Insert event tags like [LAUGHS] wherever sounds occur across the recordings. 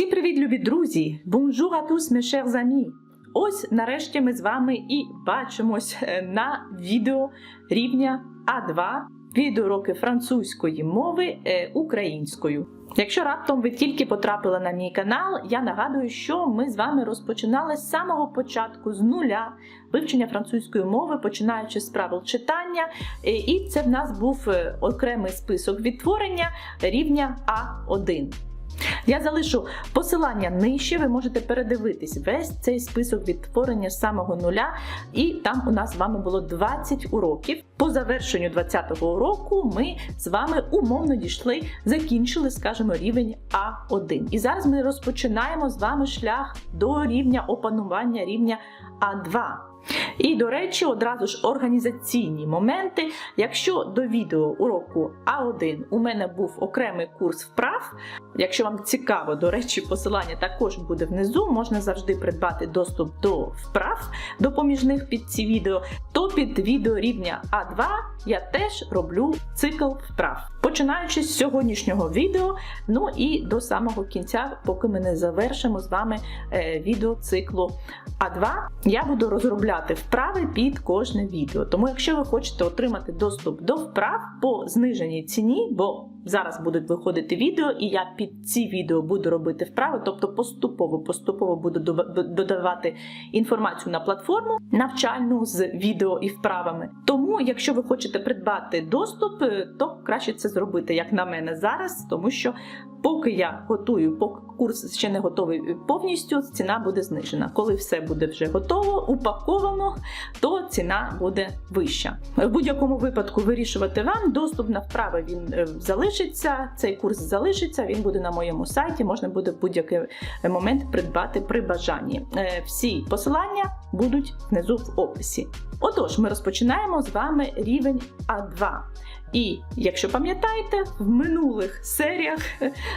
Всім привіт, любі друзі! Bonjour à tous, mes! Ось нарешті ми з вами і бачимось е, на відео рівня А2 відеоуроки французької мови е, українською. Якщо раптом ви тільки потрапили на мій канал, я нагадую, що ми з вами розпочинали з самого початку, з нуля вивчення французької мови, починаючи з правил читання. Е, І це в нас був окремий список відтворення рівня А1. Я залишу посилання нижче, ви можете передивитись весь цей список відтворення з самого нуля, і там у нас з вами було 20 уроків. По завершенню 20-го уроку ми з вами умовно дійшли, закінчили, скажімо, рівень А1. І зараз ми розпочинаємо з вами шлях до рівня опанування рівня А2. І, до речі, одразу ж організаційні моменти. Якщо до відео уроку А1 у мене був окремий курс вправ, якщо вам цікаво, до речі, посилання також буде внизу, можна завжди придбати доступ до вправ допоміжних під ці відео, то під відео рівня А2 я теж роблю цикл вправ. Починаючи з сьогоднішнього відео, ну і до самого кінця, поки ми не завершимо з вами е, відео циклу А2, я буду розробляти вправи під кожне відео. Тому, якщо ви хочете отримати доступ до вправ по зниженій ціні, бо зараз будуть виходити відео, і я під ці відео буду робити вправи, тобто поступово поступово буду додавати інформацію на платформу навчальну з відео і вправами. Тому, якщо ви хочете придбати доступ, е, то краще це зробити, як на мене зараз, тому що поки я готую, поки курс ще не готовий повністю, ціна буде знижена. Коли все буде вже готово, упаковано, то ціна буде вища. В будь-якому випадку вирішувати вам. Доступ на вправи він е, залишиться. Цей курс залишиться. Він буде на моєму сайті. Можна буде в будь-який момент придбати при бажанні. Е, Всі посилання будуть внизу в описі. Отож, ми розпочинаємо з вами рівень А2. І якщо пам'ятаєте, в минулих серіях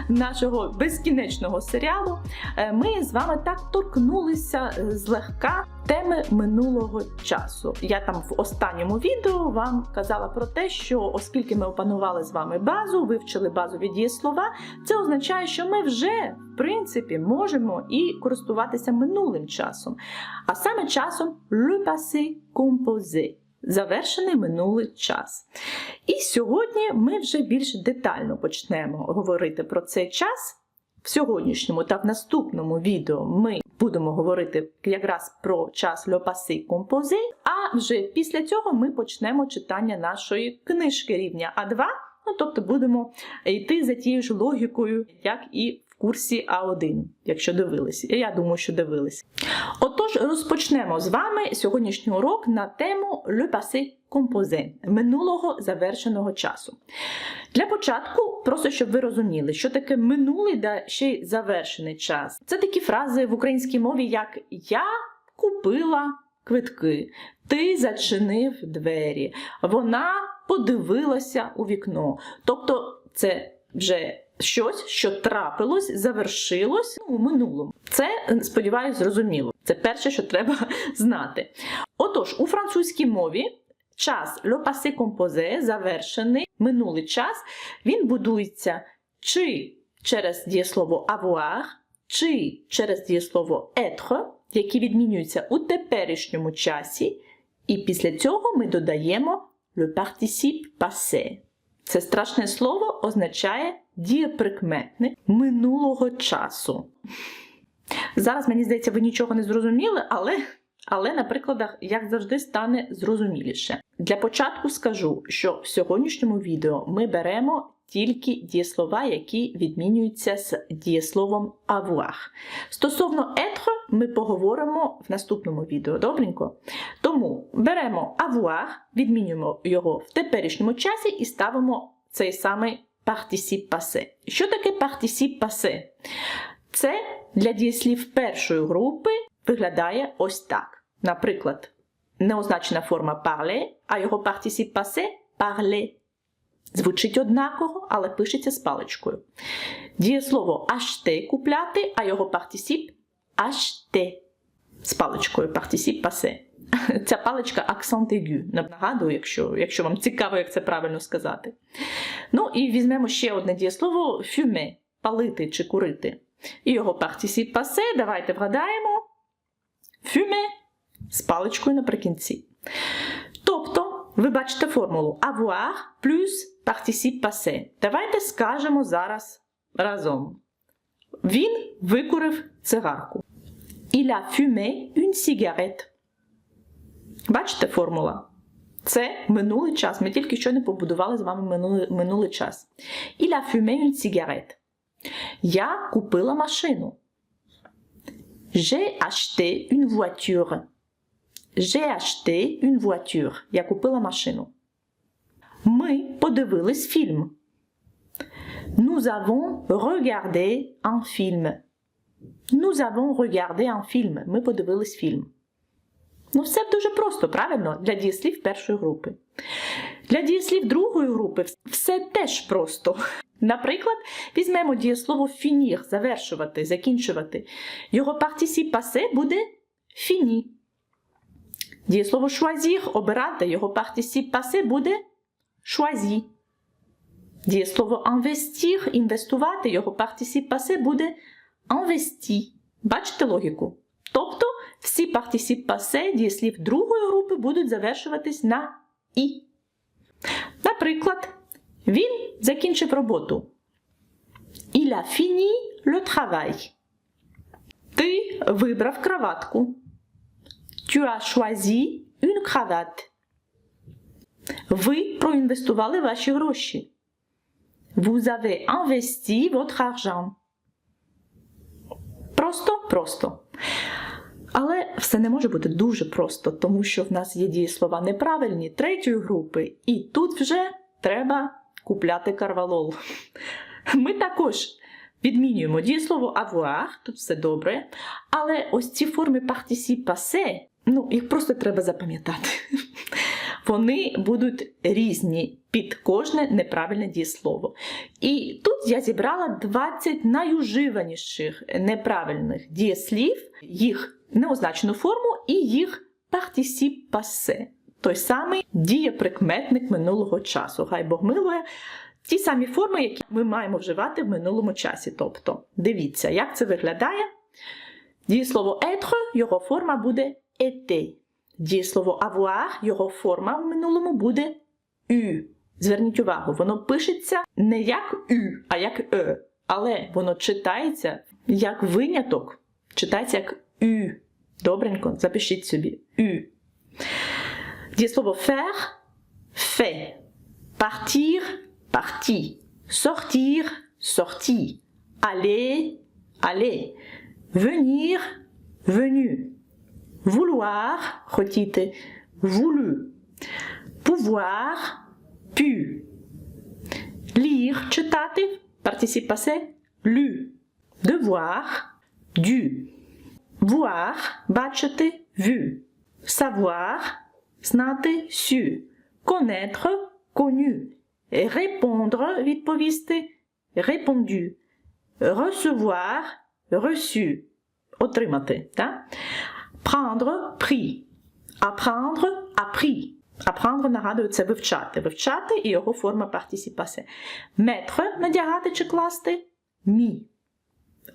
нашого безкінечного серіалу е, ми з вами так торкнулися е, злегка теми минулого часу. Я там в останньому відео вам казала про те, що оскільки ми опанували з вами базу, вивчили базові дієслова, це означає, що ми вже в принципі можемо і користуватися минулим часом, а саме часом le passé composé. Завершений минулий час. І сьогодні ми вже більш детально почнемо говорити про цей час. В сьогоднішньому та в наступному відео ми будемо говорити якраз про час passé composé, а вже після цього ми почнемо читання нашої книжки рівня А2, ну тобто будемо йти за тією ж логікою, як і курсі А1, якщо дивились. Я думаю, що дивились. Отож, розпочнемо з вами сьогоднішній урок на тему Le passé composé минулого завершеного часу. Для початку, просто щоб ви розуміли, що таке минулий да ще й завершений час. Це такі фрази в українській мові, як я купила квитки, ти зачинив двері, вона подивилася у вікно. Тобто, це вже щось, що трапилось, завершилось у минулому. Це, сподіваюся, зрозуміло. Це перше, що треба [LAUGHS] знати. Отож, у французькій мові час le passé composé, завершений минулий час, він будується чи через дієслово avoir, чи через дієслово être, які відмінюються у теперішньому часі, і після цього ми додаємо le participe passé. Це страшне слово означає дієприкметник минулого часу. Зараз, мені здається, ви нічого не зрозуміли, але, але на прикладах, як завжди, стане зрозуміліше. Для початку скажу, що в сьогоднішньому відео ми беремо тільки дієслова, які відмінюються з дієсловом avoir. Стосовно être ми поговоримо в наступному відео, добренько? Тому беремо avoir, відмінюємо його в теперішньому часі і ставимо цей самий participe passé. Що таке participe passé? Це для дієслів першої групи виглядає ось так. Наприклад, неозначена форма parler, а його participe passé parler. Звучить однаково, але пишеться з паличкою. Дієслово acheter – купляти, а його партисіп acheter. З паличкою participe passé. Ця паличка accent aigu. Нагадую, якщо, якщо вам цікаво, як це правильно сказати. Ну і візьмемо ще одне дієслово fumer – палити чи курити. І його партісіп пасе, давайте вгадаємо. Fumer з паличкою наприкінці. Тобто, ви бачите формулу avoir плюс participe passé. Давайте скажемо зараз разом. Він викурив цигарку. Il a fumé une cigarette. Бачите формула? Це минулий час. Ми тільки що не побудували з вами минулий, минулий час. Il a fumé une cigarette. Я купила машину. J'ai acheté une voiture. J'ai acheté une voiture. Я купила машину. Ми подивились фільм. Nous avons regardé un film. Nous avons regardé un film. Ми подивились фільм. Ну, все дуже просто, правильно, для дієслів першої групи. Для дієслів другої групи все теж просто. Наприклад, візьмемо дієслово finir, завершувати, закінчувати. Його participe passé буде fini. Дієслово choisir обирати, його participe passé буде choisi. Дієслово investir, інвестувати, його participe passé буде investi. Бачите логіку? Тобто всі participe passé дієслів другої групи будуть завершуватись на і. Наприклад, він закінчив роботу. Il a fini le travail. Ти вибрав краватку. Tu as choisi une cravate. Ви проінвестували ваші гроші. Vous avez investi votre argent. Просто, просто. Але все не може бути дуже просто, тому що в нас є дієслова неправильні третьої групи, і тут вже треба купляти карвалол. Ми також відмінюємо дієслово avoir, тут все добре, але ось ці форми participe passé, ну, їх просто треба запам'ятати. Вони будуть різні під кожне неправильне дієслово. І тут я зібрала 20 найуживаніших неправильних дієслів, їх неозначену форму і їх participe passé. Той самий дієприкметник минулого часу. Хай Бог милує. Ті самі форми, які ми маємо вживати в минулому часі. Тобто, дивіться, як це виглядає. Дієслово être, його форма буде été. Дієслово avoir, його форма в минулому буде «ю». Зверніть увагу, воно пишеться не як «ю», а як «е». Але воно читається як виняток, читається як «ю». Добренько, запишіть собі «ю». Дієслово faire – fait. Partir – parti. Sortir – sorti. Aller – aller. Venir – venu. Vouloir – хотіти. Voulu. Pouvoir – pu. Lire – читати. Participe passé – lu. Devoir – dû. Voir – бачити. Vu. Savoir – знати. Su. Connaître – connu. Répondre – відповісти. Répondu. Recevoir – reçu. Отримати. Так? Prendre – pris. Apprendre – appris. Apprendre, нагадую, це вивчати. Вивчати і його форма participe. Mettre – надягати чи класти. Mis.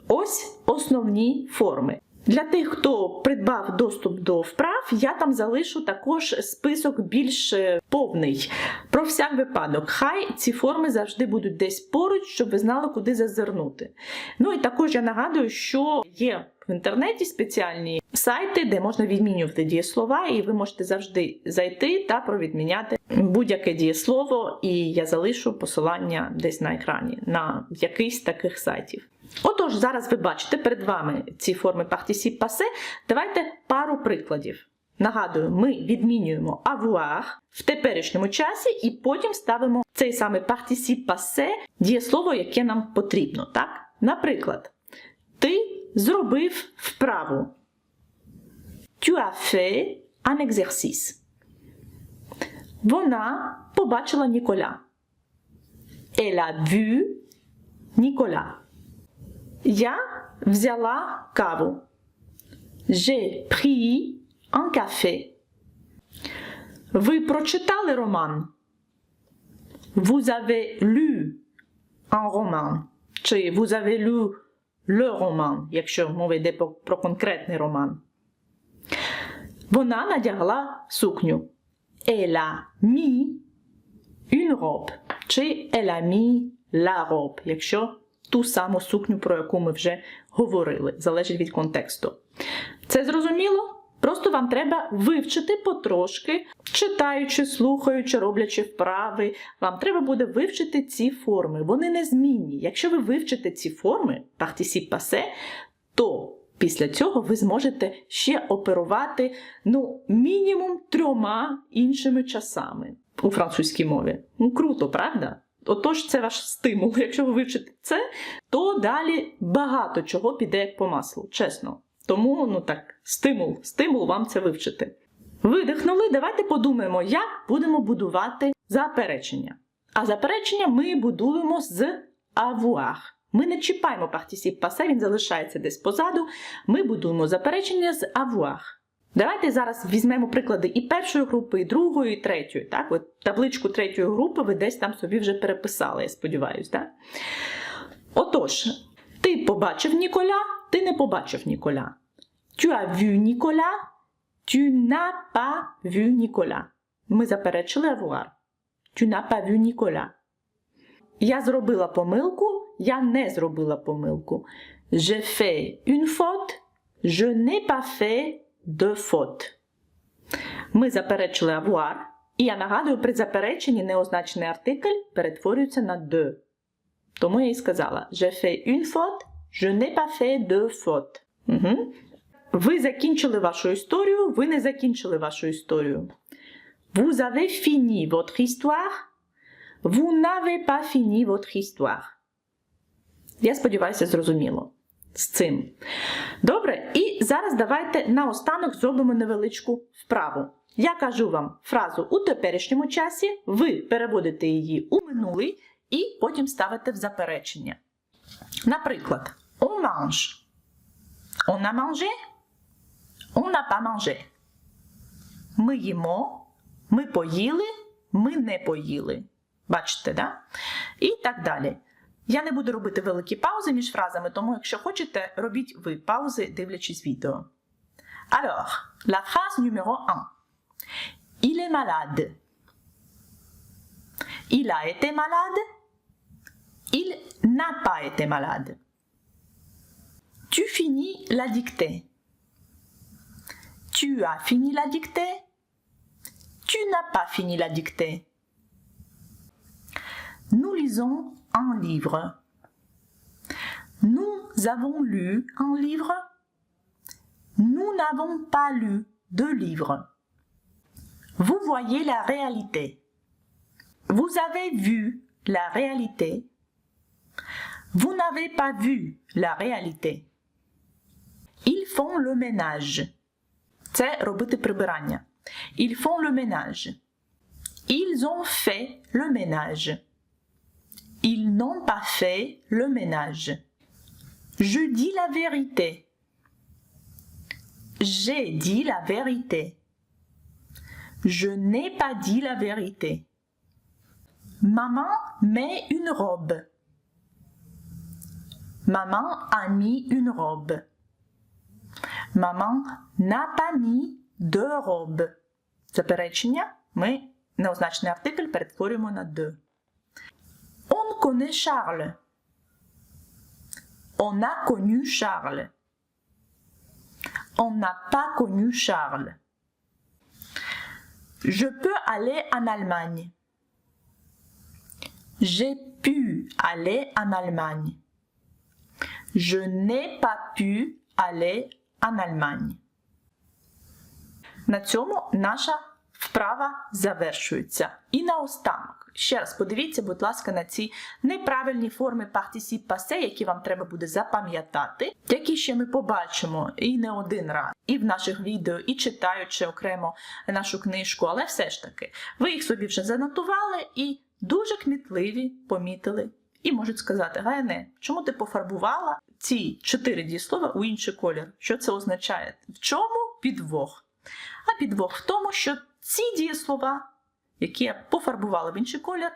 Ось основні форми. Для тих, хто придбав доступ до вправ, я там залишу також список більш е, повний. Про всяк випадок. Хай ці форми завжди будуть десь поруч, щоб ви знали, куди зазирнути. Ну і також я нагадую, що є в інтернеті спеціальні сайти, де можна відмінювати дієслова, і ви можете завжди зайти та провідміняти будь-яке дієслово, і я залишу посилання десь на екрані на якийсь таких сайтів. Отож, зараз ви бачите перед вами ці форми participe passé. Давайте пару прикладів. Нагадую, ми відмінюємо avoir в теперішньому часі і потім ставимо цей самий participe passé дієслово, яке нам потрібно. Так? Наприклад, ти зробив вправу. Tu as fait un exercice. Вона побачила Ніколя. Elle a vu Nicolas. Я взяла каву. J'ai pris un café. Ви прочитали роман? Vous avez lu un roman. Чи vous avez lu le roman, якщо мова йде про, про конкретний роман. Вона надягла сукню. Elle a mis une robe. Чи elle a mis la robe, якщо ту саму сукню, про яку ми вже говорили, залежить від контексту. Це зрозуміло? Просто вам треба вивчити потрошки, читаючи, слухаючи, роблячи вправи. Вам треба буде вивчити ці форми. Вони незмінні. Якщо ви вивчите ці форми, participe passé, то після цього ви зможете ще оперувати ну, мінімум трьома іншими часами у французькій мові. Ну, круто, правда? Отож, це ваш стимул. [LAUGHS] Якщо ви вивчите це, то далі багато чого піде по маслу, чесно. Тому, ну так, стимул, стимул вам це вивчити. Видихнули, давайте подумаємо, як будемо будувати заперечення. А заперечення ми будуємо з avoir. Ми не чіпаємо participe passé, він залишається десь позаду. Ми будуємо заперечення з avoir. Давайте зараз візьмемо приклади і першої групи, і другої, і третьої. Так? От табличку третьої групи ви десь там собі вже переписали, я сподіваюся. Так? Отож, ти побачив Ніколя, ти не побачив Ніколя. Tu as vu Nicolas, tu n'as pas vu Nicolas. Ми заперечили avoir. Tu n'as pas vu Nicolas. Я зробила помилку, я не зробила помилку. J'ai fait une faute, je n'ai pas fait de faute. Ми заперечили avoir, і я нагадую, при запереченні неозначений артикль перетворюється на de. Тому я і сказала: J'ai fait une faute, je n'ai pas fait de faute. Угу. Ви закінчили вашу історію, ви не закінчили вашу історію. Vous avez fini votre histoire, vous n'avez pas fini votre histoire. Я сподіваюся, зрозуміло з цим. Добре, і зараз давайте наостанок зробимо невеличку вправу. Я кажу вам фразу у теперішньому часі, ви переводите її у минулий і потім ставите в заперечення. Наприклад, on mange. On a mangé? On n'a pas mangé. Ми їмо, ми поїли, ми не поїли. Бачите, да? І так далі. Я не буду робити великі паузи між фразами, тому якщо хочете, робіть ви паузи, дивлячись відео. Alors, la phrase numéro 1. Il est malade. Il a été malade. Il n'a pas été malade. Tu finis la dictée. Tu as fini la dictée. Tu n'as pas fini la dictée. Nous lisons un livre. Nous avons lu un livre. Nous n'avons pas lu de livre. Vous voyez la réalité. Vous avez vu la réalité. Vous n'avez pas vu la réalité. Ils font le ménage. C'est Ils font le ménage. Ils ont fait le ménage. Ils n'ont pas fait le ménage. Je dis la vérité. J'ai dit la vérité. Je n'ai pas dit la vérité. Maman met une robe. Maman a mis une robe. Maman n'a pas mis de robe. Заперечення ми неозначений артикль перетворюємо на de. On connaît Charles. On a connu Charles. On n'a pas connu Charles. Je peux aller en Allemagne. J'ai pu aller en Allemagne. Je n'ai pas pu aller en Allemagne. На цьому наша вправа завершується. І наостанок. Ще раз подивіться, будь ласка, на ці неправильні форми participe passé, які вам треба буде запам'ятати, які ще ми побачимо і не один раз, і в наших відео, і читаючи окремо нашу книжку, але все ж таки, ви їх собі вже занотували і дуже кмітливі помітили. І можуть сказати, Гайне, чому ти пофарбувала ці чотири дієслова у інший колір? Що це означає? В чому підвох? А підвох в тому, що ці дієслова, які я пофарбувала в інший колір,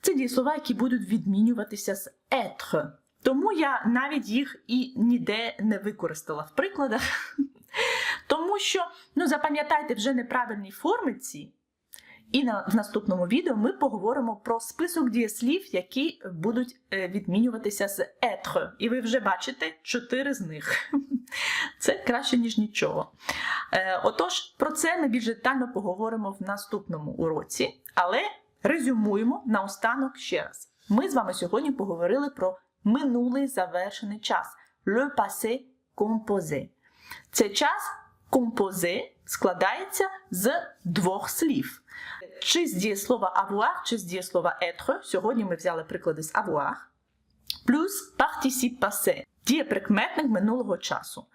це дієслова, які будуть відмінюватися з être. Тому я навіть їх і ніде не використала в прикладах. [LAUGHS] Тому що, ну, запам'ятайте вже неправильні форми ці. І на, в наступному відео ми поговоримо про список дієслів, які будуть е, відмінюватися з être. І ви вже бачите чотири з них. [LAUGHS] Це краще, ніж нічого. Е, отож, про це ми більш детально поговоримо в наступному уроці, але резюмуємо наостанок ще раз. Ми з вами сьогодні поговорили про минулий завершений час. Le passé composé. Цей час composé складається з двох слів. Чи з дієслова avoir, чи з дієслова être. Сьогодні ми взяли приклади з avoir. Плюс participe passé. Дієприкметник минулого часу.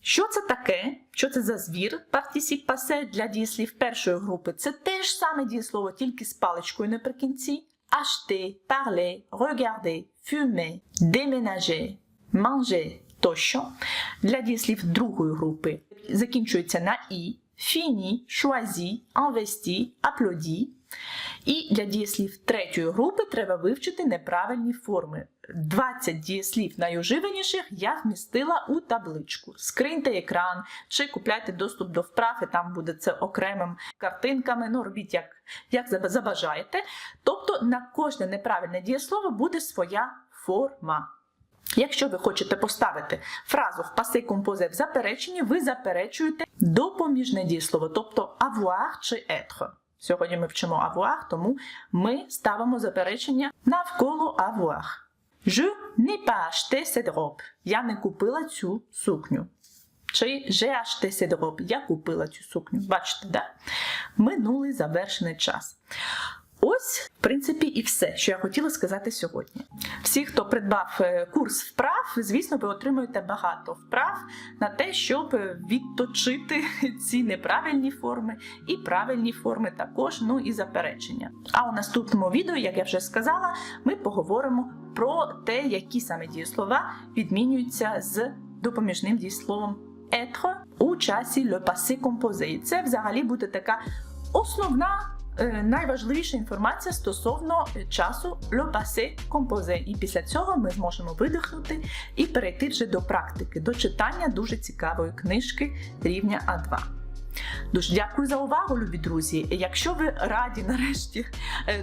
Що це таке? Що це за звір? Participe passé для дієслів першої групи. Це те ж саме дієслово, тільки з паличкою наприкінці. Acheter, parler, regarder, fumer, déménager, manger тощо. Для дієслів другої групи закінчується на і. Fini, choisi, investi, applaudi. І для дієслів третьої групи треба вивчити неправильні форми. 20 дієслів найуживаніших я вмістила у табличку. Скриньте екран чи купляйте доступ до вправ, і там буде це окремим картинками. Ну, робіть як, як забажаєте. Тобто на кожне неправильне дієслово буде своя форма. Якщо ви хочете поставити фразу в пасе композе в запереченні, ви заперечуєте допоміжне дієслово, тобто avoir чи être. Сьогодні ми вчимо avoir, тому ми ставимо заперечення навколо avoir. Je n'ai pas acheté cette robe. Я не купила цю сукню. Чи j'ai acheté cette robe. Я купила цю сукню. Бачите, да? Минулий завершений час. Ось, в принципі, і все, що я хотіла сказати сьогодні. Всі, хто придбав е, курс вправ, звісно, ви отримуєте багато вправ на те, щоб відточити [LAUGHS] ці неправильні форми і правильні форми також, ну і заперечення. А у наступному відео, як я вже сказала, ми поговоримо про те, які саме дієслова відмінюються з допоміжним дієсловом être у часі le passé composé. Це взагалі буде така основна. Найважливіша інформація стосовно часу le passé composé. І після цього ми зможемо видихнути і перейти вже до практики, до читання дуже цікавої книжки рівня А2. Дуже дякую за увагу, любі друзі. Якщо ви раді нарешті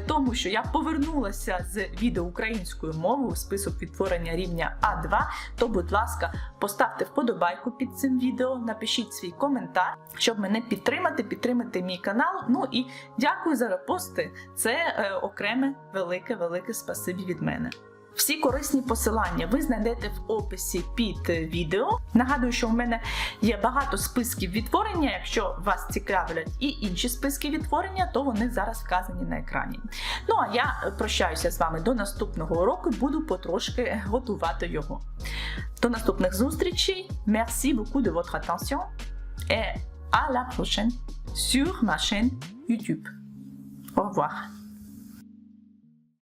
тому, що я повернулася з відео українською мовою у список відтворення рівня А2, то, будь ласка, поставте вподобайку під цим відео, напишіть свій коментар, щоб мене підтримати, підтримати мій канал. Ну і дякую за репости. Це окреме велике-велике спасибі від мене. Всі корисні посилання ви знайдете в описі під відео. Нагадую, що в мене є багато списків відтворення. Якщо вас цікавлять і інші списки відтворення, то вони зараз вказані на екрані. Ну а я прощаюся з вами до наступного уроку, буду потрошки готувати його. До наступних зустрічей. Merci beaucoup de votre attention et à la prochaine sur ma chaîne YouTube. Au revoir.